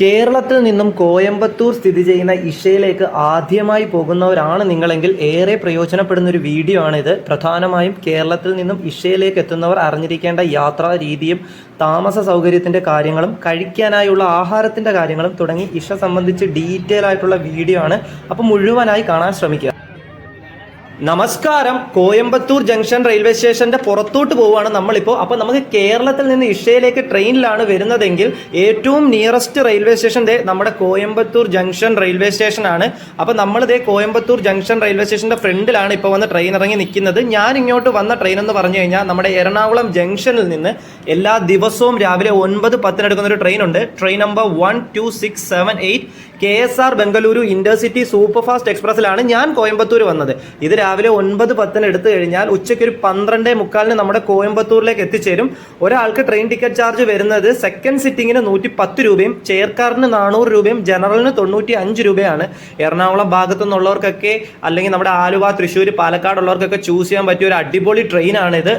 കേരളത്തിൽ നിന്നും കോയമ്പത്തൂർ സ്ഥിതി ചെയ്യുന്ന ഇഷയിലേക്ക് ആദ്യമായി പോകുന്നവരാണ് നിങ്ങളെങ്കിൽ ഏറെ പ്രയോജനപ്പെടുന്ന ഒരു വീഡിയോ ആണിത്. പ്രധാനമായും കേരളത്തിൽ നിന്നും ഇഷയിലേക്ക് എത്തുന്നവർ അറിഞ്ഞിരിക്കേണ്ട യാത്രാ രീതിയും താമസ സൗകര്യത്തിന്റെ കാര്യങ്ങളും കഴിക്കാനായുള്ള ആഹാരത്തിന്റെ കാര്യങ്ങളും തുടങ്ങി ഇഷ സംബന്ധിച്ച് ഡീറ്റെയിൽ ആയിട്ടുള്ള വീഡിയോ ആണ്. അപ്പോൾ മുഴുവനായി കാണാൻ ശ്രമിക്കുക. നമസ്കാരം. കോയമ്പത്തൂർ ജംഗ്ഷൻ റെയിൽവേ സ്റ്റേഷന്റെ പുറത്തോട്ട് പോവുകയാണ് നമ്മളിപ്പോൾ അപ്പോൾ നമുക്ക് കേരളത്തിൽ നിന്ന് ഇഷയിലേക്ക് ട്രെയിനിലാണ് വരുന്നതെങ്കിൽ ഏറ്റവും നിയറസ്റ്റ് റെയിൽവേ സ്റ്റേഷൻ ദേ നമ്മുടെ കോയമ്പത്തൂർ ജംഗ്ഷൻ റെയിൽവേ സ്റ്റേഷനാണ്. അപ്പോൾ നമ്മൾ ദേ കോയമ്പത്തൂർ ജംഗ്ഷൻ റെയിൽവേ സ്റ്റേഷന്റെ ഫ്രണ്ടിലാണ് ഇപ്പോൾ വന്ന് ട്രെയിൻ ഇറങ്ങി നിൽക്കുന്നത്. ഞാൻ ഇങ്ങോട്ട് വന്ന ട്രെയിൻ എന്ന് പറഞ്ഞു കഴിഞ്ഞാൽ നമ്മുടെ എറണാകുളം ജംഗ്ഷനിൽ നിന്ന് എല്ലാ ദിവസവും രാവിലെ ഒൻപത് പത്തിനെടുക്കുന്ന ഒരു ട്രെയിൻ ഉണ്ട്. Train number one two six seven eight K S R Bengaluru intercity super fast എക്സ്പ്രസ്സിലാണ് ഞാൻ കോയമ്പത്തൂർ വന്നത്. ഇത് രാവിലെ ഒൻപത് പത്തിന് എടുത്തു കഴിഞ്ഞാൽ ഉച്ചയ്ക്ക് ഒരു പന്ത്രണ്ടേ മുക്കാലിന് നമ്മുടെ കോയമ്പത്തൂരിലേക്ക് എത്തിച്ചേരും. ഒരാൾക്ക് ട്രെയിൻ ടിക്കറ്റ് ചാർജ് വരുന്നത് സെക്കൻഡ് സിറ്റിങ്ങിന് നൂറ്റി പത്ത് രൂപയും ചെയർക്കാറിന് നാനൂറ് രൂപയും ജനറലിന് തൊണ്ണൂറ്റി അഞ്ച് രൂപയാണ്. എറണാകുളം ഭാഗത്തു നിന്നുള്ളവർക്കൊക്കെ അല്ലെങ്കിൽ നമ്മുടെ ആലുവ തൃശ്ശൂർ പാലക്കാട് ഉള്ളവർക്കൊക്കെ ചൂസ് ചെയ്യാൻ പറ്റിയ ഒരു അടിപൊളി ട്രെയിനാണിത്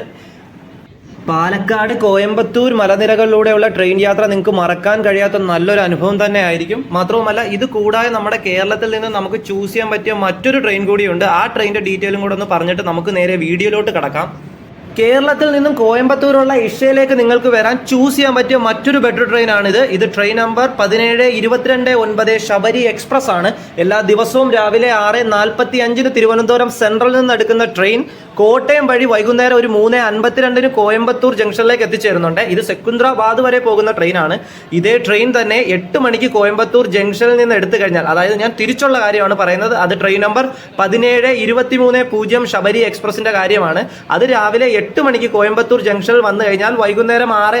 പാലക്കാട് കോയമ്പത്തൂർ മലനിരകളിലൂടെയുള്ള ട്രെയിൻ യാത്ര നിങ്ങൾക്ക് മറക്കാൻ കഴിയാത്ത നല്ലൊരു അനുഭവം തന്നെ ആയിരിക്കും മാത്രവുമല്ല ഇത് കൂടാതെ നമ്മുടെ കേരളത്തിൽ നിന്ന് നമുക്ക് ചൂസ് ചെയ്യാൻ പറ്റിയ മറ്റൊരു ട്രെയിൻ കൂടിയുണ്ട്. ആ ട്രെയിനിന്റെ ഡീറ്റെയിലും കൂടെ ഒന്ന് പറഞ്ഞിട്ട് നമുക്ക് നേരെ വീഡിയോയിലോട്ട് കടക്കാം. കേരളത്തിൽ നിന്നും കോയമ്പത്തൂരുള്ള ഇഷയിലേക്ക് നിങ്ങൾക്ക് വരാൻ ചൂസ് ചെയ്യാൻ പറ്റിയ മറ്റൊരു ബെഡ് ട്രെയിൻ ആണിത്. ഇത് ട്രെയിൻ നമ്പർ പതിനേഴ് ഇരുപത്തിരണ്ട് ഒൻപത് ശബരി എക്സ്പ്രസ് ആണ്. എല്ലാ ദിവസവും രാവിലെ ആറ് നാൽപ്പത്തി അഞ്ചിന് തിരുവനന്തപുരം സെൻട്രലിൽ നിന്ന് എടുക്കുന്ന ട്രെയിൻ കോട്ടയം വഴി വൈകുന്നേരം ഒരു മൂന്ന് അൻപത്തിരണ്ടിന് കോയമ്പത്തൂർ ജംഗ്ഷനിലേക്ക് എത്തിച്ചേരുന്നുണ്ട്. ഇത് സെക്കുന്ദ്രാബാദ് വരെ പോകുന്ന ട്രെയിനാണ് ഇതേ ട്രെയിൻ തന്നെ എട്ട് മണിക്ക് കോയമ്പത്തൂർ ജംഗ്ഷനിൽ നിന്ന് എടുത്തു കഴിഞ്ഞാൽ അതായത് ഞാൻ തിരിച്ചുള്ള കാര്യമാണ് പറയുന്നത് അത് ട്രെയിൻ നമ്പർ പതിനേഴ് ഇരുപത്തി മൂന്ന് പൂജ്യം ശബരി എക്സ്പ്രസിന്റെ കാര്യമാണ്. അത് രാവിലെ എട്ട് മണിക്ക് കോയമ്പത്തൂർ ജംഗ്ഷനിൽ വന്നു കഴിഞ്ഞാൽ വൈകുന്നേരം ആറ്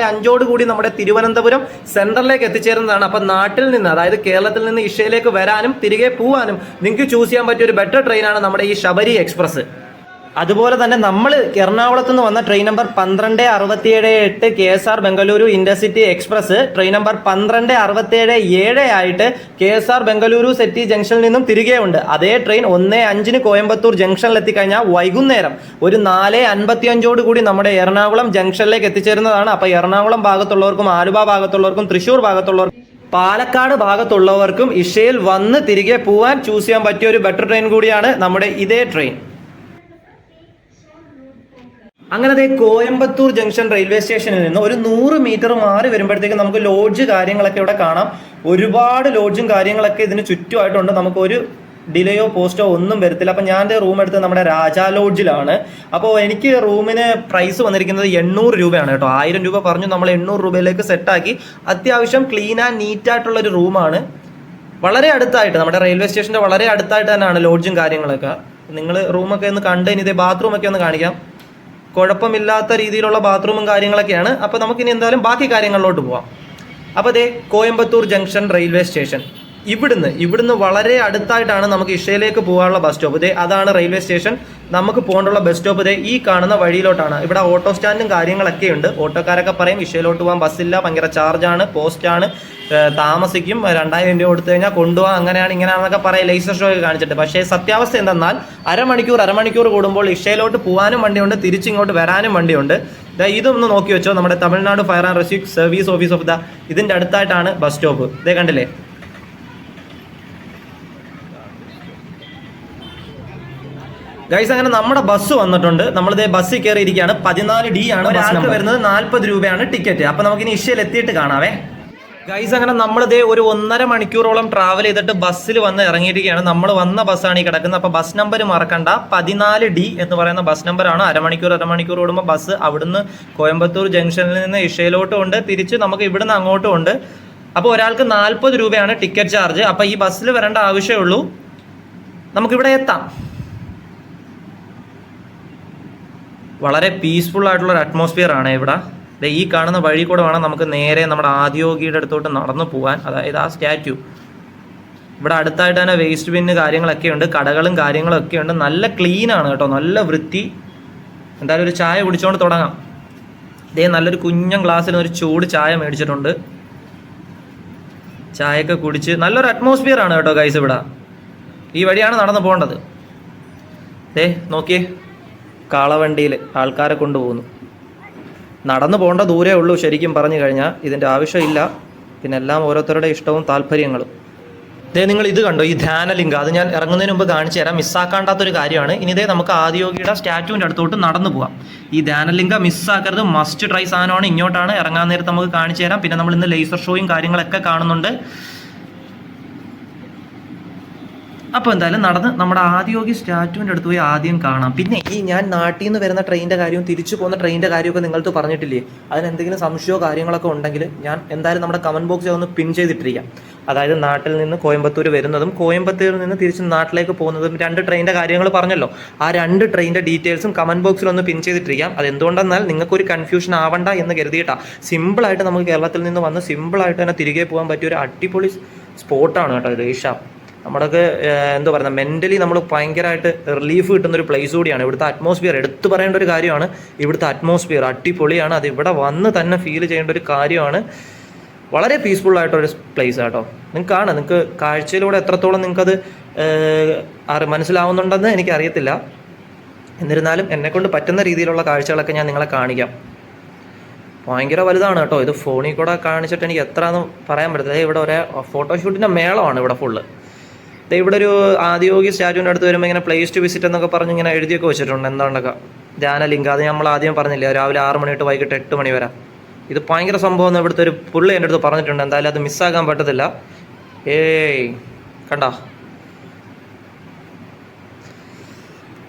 കൂടി നമ്മുടെ തിരുവനന്തപുരം സെൻട്രലിലേക്ക് എത്തിച്ചേരുന്നതാണ്. അപ്പം നാട്ടിൽ നിന്ന് അതായത് കേരളത്തിൽ നിന്ന് ഇഷയിലേക്ക് വരാനും തിരികെ പോവാനും നിങ്ങൾക്ക് ചൂസ് ചെയ്യാൻ പറ്റിയ ഒരു ബെറ്റർ ട്രെയിനാണ് നമ്മുടെ ഈ ശബരി എക്സ്പ്രസ് അതുപോലെ തന്നെ നമ്മൾ എറണാകുളത്ത് നിന്ന് വന്ന ട്രെയിൻ നമ്പർ പന്ത്രണ്ട് അറുപത്തിയേഴ് എട്ട് K S R Bengaluru intercity express. Train number പന്ത്രണ്ട് അറുപത്തിയേഴ് ഏഴ് ആയിട്ട് K S R Bengaluru city ജംഗ്ഷനിൽ നിന്നും തിരികെ ഉണ്ട്. അതേ ട്രെയിൻ ഒന്ന് അഞ്ചിന് കോയമ്പത്തൂർ ജംഗ്ഷനിൽ എത്തിക്കഴിഞ്ഞാൽ വൈകുന്നേരം ഒരു നാല് അൻപത്തി അഞ്ചോട് കൂടി നമ്മുടെ എറണാകുളം ജംഗ്ഷനിലേക്ക് എത്തിച്ചേരുന്നതാണ്. അപ്പോൾ എറണാകുളം ഭാഗത്തുള്ളവർക്കും ആലുവ ഭാഗത്തുള്ളവർക്കും തൃശ്ശൂർ ഭാഗത്തുള്ളവർക്കും പാലക്കാട് ഭാഗത്തുള്ളവർക്കും ഇഷയിൽ വന്ന് തിരികെ പോവാൻ ചൂസ് ചെയ്യാൻ പറ്റിയ ഒരു ബെറ്റർ ട്രെയിൻ കൂടിയാണ് നമ്മുടെ ഇതേ ട്രെയിൻ അങ്ങനെ അതേ കോയമ്പത്തൂർ ജംഗ്ഷൻ റെയിൽവേ സ്റ്റേഷനിൽ നിന്ന് ഒരു നൂറ് മീറ്റർ മാറി വരുമ്പോഴത്തേക്ക് നമുക്ക് ലോഡ്ജ് കാര്യങ്ങളൊക്കെ ഇവിടെ കാണാം. ഒരുപാട് ലോഡ്ജും കാര്യങ്ങളൊക്കെ ഇതിന് ചുറ്റുമായിട്ടുണ്ട്. നമുക്ക് ഒരു ഡിലേയോ പോസ്റ്റോ ഒന്നും വരത്തില്ല. അപ്പം ഞാൻ റൂം എടുത്ത് നമ്മുടെ രാജാ ലോഡ്ജിലാണ്. അപ്പോൾ എനിക്ക് റൂമിന് പ്രൈസ് വന്നിരിക്കുന്നത് എണ്ണൂറ് രൂപയാണ് കേട്ടോ. ആയിരം രൂപ പറഞ്ഞു നമ്മൾ എണ്ണൂറ് രൂപയിലേക്ക് സെറ്റാക്കി അത്യാവശ്യം ക്ലീൻ ആൻഡ് നീറ്റ് ആയിട്ടുള്ള ഒരു റൂമാണ്. വളരെ അടുത്തായിട്ട് നമ്മുടെ റെയിൽവേ സ്റ്റേഷന്റെ വളരെ അടുത്തായിട്ട് തന്നെയാണ് ലോഡ്ജും കാര്യങ്ങളൊക്കെ. നിങ്ങൾ റൂമൊക്കെ ഒന്ന് കണ്ട് ഇനി ഇതേ ബാത്റൂമൊക്കെ ഒന്ന് കാണിക്കാം. കുഴപ്പമില്ലാത്ത രീതിയിലുള്ള ബാത്റൂമും കാര്യങ്ങളൊക്കെയാണ്. അപ്പോൾ നമുക്കിനി എന്തായാലും ബാക്കി കാര്യങ്ങളിലോട്ട് പോവാം. അപ്പോൾ ദേ കോയമ്പത്തൂർ ജംഗ്ഷൻ റെയിൽവേ സ്റ്റേഷൻ. ഇവിടുന്ന് ഇവിടുന്ന് വളരെ അടുത്തായിട്ടാണ് നമുക്ക് ഇഷയിലേക്ക് പോകാനുള്ള ബസ് സ്റ്റോപ്പ് ഇതേ അതാണ് റെയിൽവേ സ്റ്റേഷൻ നമുക്ക് പോകേണ്ടുള്ള ബസ് സ്റ്റോപ്പ് ഇതേ ഈ കാണുന്ന വഴിയിലോട്ടാണ്. ഇവിടെ ഓട്ടോ സ്റ്റാൻഡും കാര്യങ്ങളൊക്കെ ഉണ്ട്. ഓട്ടോക്കാരൊക്കെ പറയും ഇഷയിലോട്ട് പോകാൻ ബസ്സില്ല ഭയങ്കര ചാർജാണ് പോസ്റ്റാണ് താമസിക്കും. രണ്ടായിരം രൂപ കൊടുത്തു കഴിഞ്ഞാൽ കൊണ്ടുപോകാം. അങ്ങനെയാണ് ഇങ്ങനെയാണെന്നൊക്കെ പറയാം ലൈസൻസ് ഷോ ഒക്കെ കാണിച്ചിട്ട്. പക്ഷേ സത്യാവസ്ഥ എന്തെന്നാൽ അരമണിക്കൂർ അരമണിക്കൂർ കൂടുമ്പോൾ ഇഷയിലോട്ട് പോകാനും വണ്ടിയുണ്ട് തിരിച്ചിങ്ങോട്ട് വരാനും വണ്ടിയുണ്ട്. ഇതൊന്ന് നോക്കി വെച്ചോ. നമ്മുടെ Tamil Nadu fire and rescue service office of the ഇതിന്റെ അടുത്തായിട്ടാണ് ബസ് സ്റ്റോപ്പ് ഇതേ കണ്ടില്ലേ? ഗൈസ് അങ്ങനെ നമ്മുടെ ബസ് വന്നിട്ടുണ്ട്. നമ്മൾ ഇതേ ബസ്സിൽ കയറിയിരിക്കുകയാണ് പതിനാല് ഡി ആണ് ഒരാൾക്ക് വരുന്നത് നാൽപ്പത് രൂപയാണ് ടിക്കറ്റ് അപ്പൊ നമുക്ക് ഇനി ഇഷ്യയിൽ എത്തിയിട്ട് കാണാവേ. ഗൈസ് അങ്ങനെ നമ്മൾ ഇതേ ഒരു ഒന്നര മണിക്കൂറോളം ട്രാവൽ ചെയ്തിട്ട് ബസ്സിൽ വന്ന് ഇറങ്ങിയിരിക്കുകയാണ്. നമ്മൾ വന്ന ബസ്സാണ് ഈ കിടക്കുന്നത്. അപ്പോൾ ബസ് നമ്പർ മറക്കണ്ട. പതിനാല് ഡി എന്ന് പറയുന്ന ബസ് നമ്പറാണ് അരമണിക്കൂർ അരമണിക്കൂർ ഓടുമ്പോൾ ബസ് അവിടുന്ന് കോയമ്പത്തൂർ ജംഗ്ഷനിൽ നിന്ന് ഇഷയിലോട്ടും ഉണ്ട്. തിരിച്ച് നമുക്ക് ഇവിടുന്ന് അങ്ങോട്ടും ഉണ്ട്. അപ്പോൾ ഒരാൾക്ക് നാൽപ്പത് രൂപയാണ് ടിക്കറ്റ് ചാർജ് അപ്പോൾ ഈ ബസ്സിൽ വരേണ്ട ആവശ്യമുള്ളൂ. നമുക്കിവിടെ എത്താം. വളരെ പീസ്ഫുൾ ആയിട്ടുള്ള ഒരു അറ്റ്മോസ്ഫിയർ ആണ് ഇവിടെ. ഈ കാണുന്ന വഴി കൂടെ വേണം നമുക്ക് നേരെ നമ്മുടെ ആദ്യോഗിയുടെ അടുത്തോട്ട് നടന്നു പോകാൻ. അതായത് ആ സ്റ്റാറ്റ്യൂ ഇവിടെ അടുത്തായിട്ട് തന്നെ വേസ്റ്റ് ബിന്ന് കാര്യങ്ങളൊക്കെ ഉണ്ട് കടകളും കാര്യങ്ങളൊക്കെ ഉണ്ട്. നല്ല ക്ലീൻ ആണ് കേട്ടോ നല്ല വൃത്തി. എന്തായാലും ഒരു ചായ കുടിച്ചുകൊണ്ട് തുടങ്ങാം. ഇതേ നല്ലൊരു കുഞ്ഞൻ ഗ്ലാസ്സിൽ ഒരു ചൂട് ചായ മേടിച്ചിട്ടുണ്ട്. ചായയൊക്കെ കുടിച്ച് നല്ലൊരു അറ്റ്മോസ്ഫിയർ ആണ് കേട്ടോ ഗൈസ് ഇവിടെ. ഈ വഴിയാണ് നടന്നു പോകേണ്ടത്. ദേ നോക്കിയേ. കാളവണ്ടിയിൽ ആൾക്കാരെ കൊണ്ടുപോകുന്നു. നടന്നു പോകേണ്ട ദൂരേ ഉള്ളൂ ശരിക്കും പറഞ്ഞു കഴിഞ്ഞാൽ. ഇതിന്റെ ആവശ്യമില്ല. പിന്നെ എല്ലാം ഓരോരുത്തരുടെ ഇഷ്ടവും താല്പര്യങ്ങളും. ഇതേ നിങ്ങൾ ഇത് കണ്ടോ? ഈ ധ്യാനലിംഗം. അത് ഞാൻ ഇറങ്ങുന്നതിന് മുമ്പ് കാണിച്ചു തരാം. മിസ്സാക്കാണ്ടാത്തൊരു കാര്യമാണ്. ഇനി ഇതേ നമുക്ക് ആദിയോഗിയുടെ സ്റ്റാറ്റുവിന്റെ അടുത്തോട്ട് നടന്നു പോവാം. ഈ ധ്യാനലിംഗം മിസ്സാക്കരുത്. മസ്റ്റ് ട്രൈ സാധനമാണ്. ഇങ്ങോട്ടാണ്. ഇറങ്ങാൻ നേരത്ത് നമുക്ക് കാണിച്ചു തരാം. പിന്നെ നമ്മൾ ഇന്ന് ലേസർ ഷോയും കാര്യങ്ങളൊക്കെ കാണുന്നുണ്ട്. അപ്പോൾ എന്തായാലും നടന്ന് നമ്മുടെ ആദ്യോഗി സ്റ്റാറ്റുവിന്റെ അടുത്ത് പോയി ആദ്യം കാണാം. പിന്നെ ഈ ഞാൻ നാട്ടിൽ നിന്ന് വരുന്ന ട്രെയിനിന്റെ കാര്യവും തിരിച്ചു പോകുന്ന ട്രെയിനിന്റെ കാര്യമൊക്കെ നിങ്ങൾക്ക് പറഞ്ഞിട്ടില്ലേ? അതിന് എന്തെങ്കിലും സംശയമോ കാര്യങ്ങളൊക്കെ ഉണ്ടെങ്കിൽ ഞാൻ എന്തായാലും നമ്മുടെ കമന്റ് ബോക്സിൽ ഒന്ന് പിൻ ചെയ്തിട്ടിരിക്കാം. അതായത് നാട്ടിൽ നിന്ന് കോയമ്പത്തൂർ വരുന്നതും കോയമ്പത്തൂരിൽ നിന്ന് തിരിച്ച് നാട്ടിലേക്ക് പോകുന്നതും രണ്ട് ട്രെയിനിന്റെ കാര്യങ്ങൾ പറഞ്ഞല്ലോ. ആ രണ്ട് ട്രെയിനിന്റെ ഡീറ്റെയിൽസും കമന്റ് ബോക്സിൽ ഒന്ന് പിൻ ചെയ്തിട്ടിരിക്കാം. അത് എന്തുകൊണ്ടെന്നാൽ നിങ്ങൾക്കൊരു കൺഫ്യൂഷൻ ആവണ്ട എന്ന് കരുതിയിട്ടാണ് സിമ്പിളായിട്ട് നമുക്ക് കേരളത്തിൽ നിന്ന് വന്ന് സിമ്പിളായിട്ട് തന്നെ തിരികെ പോകാൻ പറ്റിയ ഒരു അടിപൊളി സ്പോട്ടാണ് കേട്ടോ രേഷ നമ്മുടെയൊക്കെ എന്താ പറയുക മെന്റലി നമ്മൾ ഭയങ്കരമായിട്ട് റിലീഫ് കിട്ടുന്ന ഒരു പ്ലേസ് കൂടിയാണ്. ഇവിടുത്തെ അറ്റ്മോസ്ഫിയർ എടുത്തു പറയേണ്ട ഒരു കാര്യമാണ്. ഇവിടുത്തെ അറ്റ്മോസ്ഫിയർ അടിപൊളിയാണ്. അത് ഇവിടെ വന്ന് തന്നെ ഫീൽ ചെയ്യേണ്ട ഒരു കാര്യമാണ്. വളരെ പീസ്ഫുൾ ആയിട്ടൊരു പ്ലേസ് ആട്ടോ. നിങ്ങൾക്ക് കാണാം. നിങ്ങൾക്ക് കാഴ്ചയിലൂടെ എത്രത്തോളം നിങ്ങൾക്കത് മനസ്സിലാവുന്നുണ്ടെന്ന് എനിക്കറിയത്തില്ല. എന്നിരുന്നാലും എന്നെക്കൊണ്ട് പറ്റുന്ന രീതിയിലുള്ള കാഴ്ചകളൊക്കെ ഞാൻ നിങ്ങളെ കാണിക്കാം. ഭയങ്കര വലുതാണ് കേട്ടോ. ഇത് ഫോണിൽ കൂടെ കാണിച്ചിട്ട് എനിക്ക് എത്ര എന്ന് പറയാൻ പറ്റത്തില്ല. ഇവിടെ ഒരേ ഫോട്ടോഷൂട്ടിന്റെ മേളമാണ് ഇവിടെ ഫുള്ള് ഇവിടെ ഒരു ആദ്യോഗി സ്റ്റാറ്റുവിന്റെ അടുത്ത് വരുമ്പോൾ ഇങ്ങനെ പ്ലേസ് ടു വിസിറ്റ് എന്നൊക്കെ പറഞ്ഞ് ഇങ്ങനെ എഴുതിയൊക്കെ വെച്ചിട്ടുണ്ട്. എന്താണ്ടൊക്കെ? ധ്യാനലിംഗ അത് നമ്മൾ ആദ്യം പറഞ്ഞില്ലേ? രാവിലെ ആറ് മണി തൊട്ട് വൈകിട്ട് എട്ട് മണി വരെ. ഇത് ഭയങ്കര സംഭവം ഇവിടുത്തെ ഒരു പുള്ളി എന്റെ അടുത്ത് പറഞ്ഞിട്ടുണ്ട്. എന്തായാലും അത് മിസ്സാക്കാൻ പറ്റത്തില്ല. ഏയ് കണ്ട?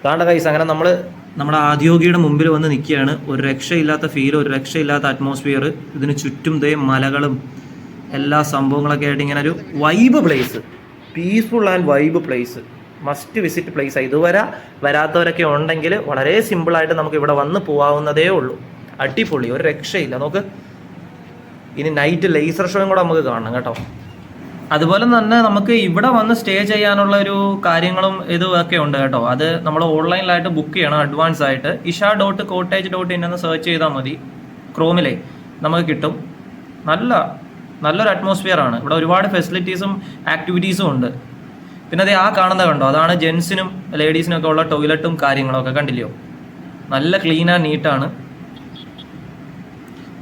അതാണ്ട് കൈസ് അങ്ങനെ നമ്മൾ നമ്മുടെ ആദ്യോഗിയുടെ മുമ്പിൽ വന്ന് നിൽക്കുകയാണ്. ഒരു രക്ഷയില്ലാത്ത ഫീൽ ഒരു രക്ഷയില്ലാത്ത അറ്റ്മോസ്ഫിയർ ഇതിന് ചുറ്റും ദേ മലകളും എല്ലാ സംഭവങ്ങളൊക്കെ ആയിട്ട് ഇങ്ങനെ ഒരു vibe place peaceful and vibe place must visit place ഇതുവരെ വരാത്തവരൊക്കെ ഉണ്ടെങ്കിൽ വളരെ സിമ്പിളായിട്ട് നമുക്ക് ഇവിടെ വന്ന് പോവാവുന്നതേ ഉള്ളൂ. അടിപൊളി. ഒരു രക്ഷയില്ല. നമുക്ക് ഇനി നൈറ്റ് ലേസർ ഷോയും കൂടെ നമുക്ക് കാണണം കേട്ടോ. അതുപോലെ തന്നെ നമുക്ക് ഇവിടെ വന്ന് സ്റ്റേ ചെയ്യാനുള്ള ഒരു കാര്യങ്ങളും ഇതൊക്കെ ഉണ്ട് കേട്ടോ. അത് നമ്മൾ ഓൺലൈനിലായിട്ട് ബുക്ക് ചെയ്യണം അഡ്വാൻസ് ആയിട്ട്. Isha dot cottage dot in എന്ന് സെർച്ച് ചെയ്താൽ മതി. ക്രോമിലെ നമുക്ക് കിട്ടും. നല്ല നല്ലൊരു അറ്റ്മോസ്ഫിയർ ആണ്. ഇവിടെ ഒരുപാട് ഫെസിലിറ്റീസും ആക്ടിവിറ്റീസും ഉണ്ട്. പിന്നെ അതേ ആ കാണുന്ന കണ്ടോ? അതാണ് ജെൻസിനും ലേഡീസിനും ഒക്കെ ഉള്ള ടോയ്ലറ്റും കാര്യങ്ങളൊക്കെ കണ്ടില്ലയോ നല്ല ക്ലീൻ ആൻഡ് നീറ്റാണ്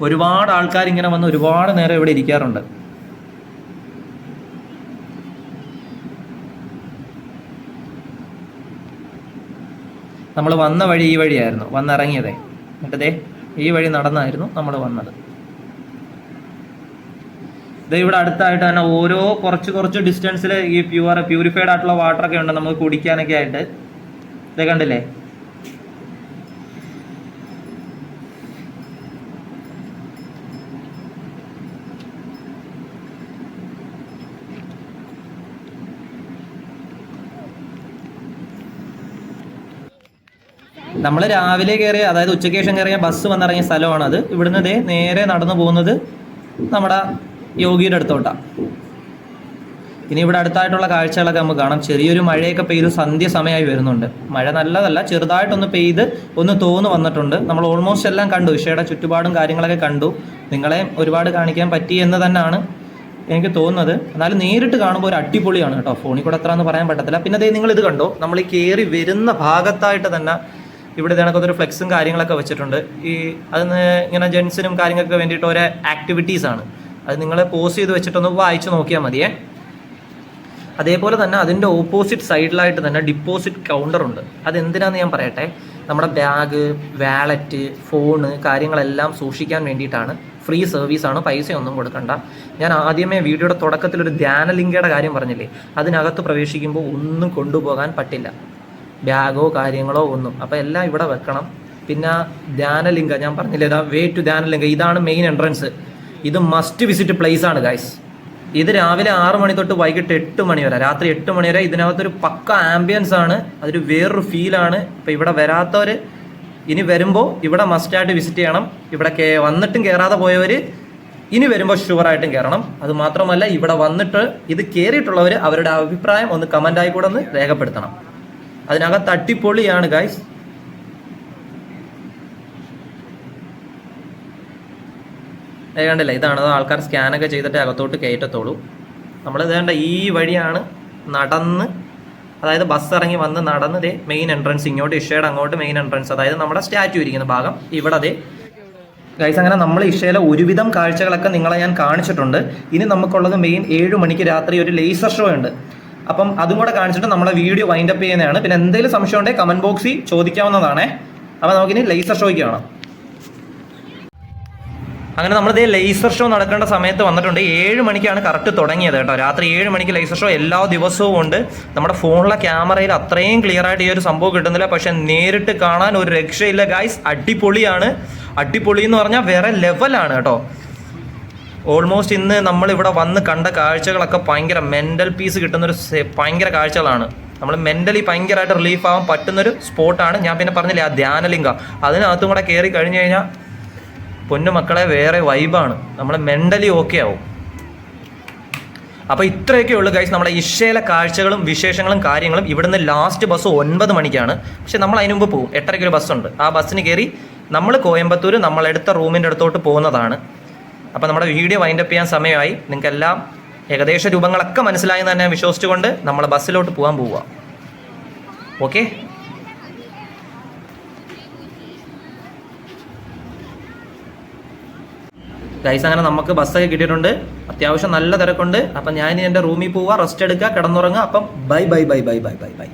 ഒരുപാട് ആൾക്കാർ ഇങ്ങനെ വന്ന് ഒരുപാട് നേരം ഇവിടെ ഇരിക്കാറുണ്ട്. നമ്മൾ വന്ന വഴി ഈ വഴിയായിരുന്നു. വന്നിറങ്ങിയതേ. എന്നിട്ടതേ ഈ വഴി നടന്നായിരുന്നു നമ്മൾ വന്നത്. ഇത് ഇവിടെ അടുത്തായിട്ട് തന്നെ ഓരോ കുറച്ച് കുറച്ച് ഡിസ്റ്റൻസിൽ ഈ പ്യുവർ പ്യൂരിഫൈഡ് ആയിട്ടുള്ള വാട്ടർ ഒക്കെ ഉണ്ട് നമുക്ക് കുടിക്കാനൊക്കെ ആയിട്ട്. ഇത് കണ്ടില്ലേ? നമ്മൾ രാവിലെ കയറിയ അതായത് ഉച്ചയ്ക്ക് ശേഷം കയറിയ ബസ് വന്നിറങ്ങിയ സ്ഥലമാണത്. ഇവിടുന്ന് ദേ നേരെ നടന്നു പോകുന്നത് നമ്മുടെ യോഗിയുടെ അടുത്തോട്ടാണ് ഇനി ഇവിടെ അടുത്തായിട്ടുള്ള കാഴ്ചകളൊക്കെ നമുക്ക് കാണാം. ചെറിയൊരു മഴയൊക്കെ പെയ്ത് സന്ധ്യ സമയമായി വരുന്നുണ്ട്. മഴ നല്ലതല്ല ചെറുതായിട്ടൊന്ന് പെയ്ത് ഒന്ന് തോന്നു വന്നിട്ടുണ്ട്. നമ്മൾ ഓൾമോസ്റ്റ് എല്ലാം കണ്ടു. ഇഷയുടെ ചുറ്റുപാടും കാര്യങ്ങളൊക്കെ കണ്ടു. നിങ്ങളെ ഒരുപാട് കാണിക്കാൻ പറ്റി എന്ന് തന്നെയാണ് എനിക്ക് തോന്നുന്നത്. എന്നാലും നേരിട്ട് കാണുമ്പോൾ ഒരു അടിപൊളിയാണ് കേട്ടോ. ഫോണിൽ കൂടെ അത്ര എന്ന് പറയാൻ പറ്റത്തില്ല. പിന്നെ അതേ നിങ്ങൾ ഇത് കണ്ടോ? നമ്മൾ ഈ കയറി വരുന്ന ഭാഗത്തായിട്ട് തന്നെ ഇവിടെ ഇതിനകത്ത് ഒരു ഫ്ലെക്സും കാര്യങ്ങളൊക്കെ വെച്ചിട്ടുണ്ട്. ഈ അതിന് ഇങ്ങനെ ജെൻസിനും കാര്യങ്ങൾക്ക് വേണ്ടിയിട്ട് ഓരോ ആക്ടിവിറ്റീസ് ആണ്. അത് നിങ്ങളെ പോസ് ചെയ്ത് വെച്ചിട്ടൊന്ന് വായിച്ച് നോക്കിയാൽ മതിയേ. അതേപോലെ തന്നെ അതിന്റെ ഓപ്പോസിറ്റ് സൈഡിലായിട്ട് തന്നെ ഡിപ്പോസിറ്റ് കൗണ്ടർ ഉണ്ട്. അതെന്തിനാന്ന് ഞാൻ പറയട്ടെ? നമ്മുടെ ബാഗ് വാലറ്റ് ഫോണ് കാര്യങ്ങളെല്ലാം സൂക്ഷിക്കാൻ വേണ്ടിയിട്ടാണ്. ഫ്രീ സർവീസാണ് പൈസയൊന്നും കൊടുക്കണ്ട. ഞാൻ ആദ്യമേ വീഡിയോയുടെ തുടക്കത്തിൽ ഒരു ധ്യാനലിംഗയുടെ കാര്യം പറഞ്ഞില്ലേ? അതിനകത്ത് പ്രവേശിക്കുമ്പോൾ ഒന്നും കൊണ്ടുപോകാൻ പറ്റില്ല. ബാഗോ കാര്യങ്ങളോ ഒന്നും. അപ്പോൾ എല്ലാം ഇവിടെ വെക്കണം. പിന്നെ ധ്യാനലിംഗ ഞാൻ പറഞ്ഞില്ലേ വേ ടു ധ്യാനലിംഗ. ഇതാണ് മെയിൻ എൻട്രൻസ് ഇത് മസ്റ്റ് വിസിറ്റ് പ്ലേസ് ആണ് ഗൈസ് ഇത് രാവിലെ ആറ് മണി തൊട്ട് വൈകിട്ട് എട്ട് മണി വരെ രാത്രി എട്ട് മണി വരെ ഇതിനകത്തൊരു പക്ക ആംബിയൻസ് ആണ് അതൊരു വേറൊരു ഫീലാണ് ഇപ്പം ഇവിടെ വരാത്തവർ ഇനി വരുമ്പോൾ ഇവിടെ മസ്റ്റായിട്ട് വിസിറ്റ് ചെയ്യണം. ഇവിടെ കേ വന്നിട്ടും കയറാതെ പോയവർ ഇനി വരുമ്പോൾ ഷുവറായിട്ടും കയറണം അത് മാത്രമല്ല ഇവിടെ വന്നിട്ട് ഇത് കയറിയിട്ടുള്ളവർ അവരുടെ അഭിപ്രായം ഒന്ന് കമന്റായി കൂടെ ഒന്ന് രേഖപ്പെടുത്തണം. അതിനകത്ത് അടിപൊളിയാണ് ഗൈസ് കണ്ടില്ല. ഇതാണ്. ആൾക്കാർ സ്കാനൊക്കെ ചെയ്തിട്ട് അകത്തോട്ട് കയറ്റത്തുള്ളൂ. നമ്മൾ ഇതേണ്ട ഈ വഴിയാണ് നടന്ന് അതായത് ബസ് ഇറങ്ങി വന്ന് നടന്ന് ദേ മെയിൻ എൻട്രൻസ് ഇങ്ങോട്ട് ഇഷയുടെ അങ്ങോട്ട് മെയിൻ എൻട്രൻസ് അതായത് നമ്മുടെ സ്റ്റാച്ചു ഇരിക്കുന്ന ഭാഗം ഇവിടെ ദേ. ഗൈസ് അങ്ങനെ നമ്മൾ ഇഷയിലെ ഒരുവിധം കാഴ്ചകളൊക്കെ നിങ്ങളെ ഞാൻ കാണിച്ചിട്ടുണ്ട്. ഇനി നമുക്കുള്ളത് മെയിൻ ഏഴ് മണിക്ക് രാത്രി ഒരു ലേസർ ഷോ ഉണ്ട്. അപ്പം അതും കൂടെ കാണിച്ചിട്ട് നമ്മളെ വീഡിയോ വൈൻഡപ്പ് ചെയ്യുന്നതാണ്. പിന്നെ എന്തെങ്കിലും സംശയം ഉണ്ടെങ്കിൽ കമന്റ് ബോക്സിൽ ചോദിക്കാവുന്നതാണേ. അപ്പോൾ നമുക്കിനി ലേസർ ഷോയ്ക്ക് കാണാം. അങ്ങനെ നമ്മൾ ഇതേ ലേസർ ഷോ നടക്കേണ്ട സമയത്ത് വന്നിട്ടുണ്ട്. ഏഴ് മണിക്കാണ് കറക്റ്റ് തുടങ്ങിയത് കേട്ടോ. രാത്രി ഏഴ് മണിക്ക് ലേസർ ഷോ എല്ലാ ദിവസവും ഉണ്ട്. നമ്മുടെ ഫോണിലെ ക്യാമറയിൽ അത്രയും ക്ലിയർ ആയിട്ട് ഈ ഒരു സംഭവം കിട്ടുന്നില്ല. പക്ഷെ നേരിട്ട് കാണാൻ ഒരു രക്ഷയില്ല. ഗായ്സ് അടിപൊളിയാണ്. അടിപൊളി എന്ന് പറഞ്ഞാൽ വേറെ ലെവലാണ് കേട്ടോ. ഓൾമോസ്റ്റ് ഇന്ന് നമ്മൾ ഇവിടെ വന്ന് കണ്ട കാഴ്ചകളൊക്കെ ഭയങ്കര മെന്റൽ പീസ് കിട്ടുന്ന ഒരു ഭയങ്കര കാഴ്ചകളാണ്. നമ്മൾ മെന്റലി ഭയങ്കരമായിട്ട് റിലീഫ് ആവാൻ പറ്റുന്നൊരു സ്പോട്ടാണ് ഞാൻ പിന്നെ പറഞ്ഞില്ലേ ആ ധ്യാനലിംഗ. അതിനകത്തും കൂടെ കയറി കഴിഞ്ഞു കഴിഞ്ഞാൽ പൊന്നു മക്കളെ വേറെ വൈബാണ്. നമ്മൾ മെന്റലി ഓക്കെ ആവും. അപ്പോൾ ഇത്രയൊക്കെ ഉള്ളൂ ഗൈസ് നമ്മുടെ ഇഷയിലെ കാഴ്ചകളും വിശേഷങ്ങളും കാര്യങ്ങളും ഇവിടുന്ന് ലാസ്റ്റ് ബസ് ഒൻപത് മണിക്കാണ്. പക്ഷെ നമ്മൾ അതിന് മുമ്പ് പോകും. എട്ടരയ്ക്ക് ഒരു ബസ്സുണ്ട് ആ ബസ്സിന് കയറി നമ്മൾ കോയമ്പത്തൂർ നമ്മളെടുത്ത റൂമിന്റെ അടുത്തോട്ട് പോകുന്നതാണ്. അപ്പോൾ നമ്മുടെ വീഡിയോ വൈൻഡപ്പ് ചെയ്യാൻ സമയമായി. നിങ്ങൾക്കെല്ലാം ഏകദേശ രൂപങ്ങളൊക്കെ മനസ്സിലായെന്ന് തന്നെ വിശ്വസിച്ചുകൊണ്ട് നമ്മൾ ബസ്സിലോട്ട് പോകാൻ പോവുക. ഓക്കെ ഗൈസ് അങ്ങനെ നമുക്ക് ബസ്സൊക്കെ കിട്ടിയിട്ടുണ്ട്. അത്യാവശ്യം നല്ല തിരക്കുണ്ട്. അപ്പം ഞാൻ എന്റെ റൂമിൽ പോവുക റെസ്റ്റ് എടുക്കുക കിടന്നുറങ്ങുക. അപ്പം bye bye bye bye bye bye bye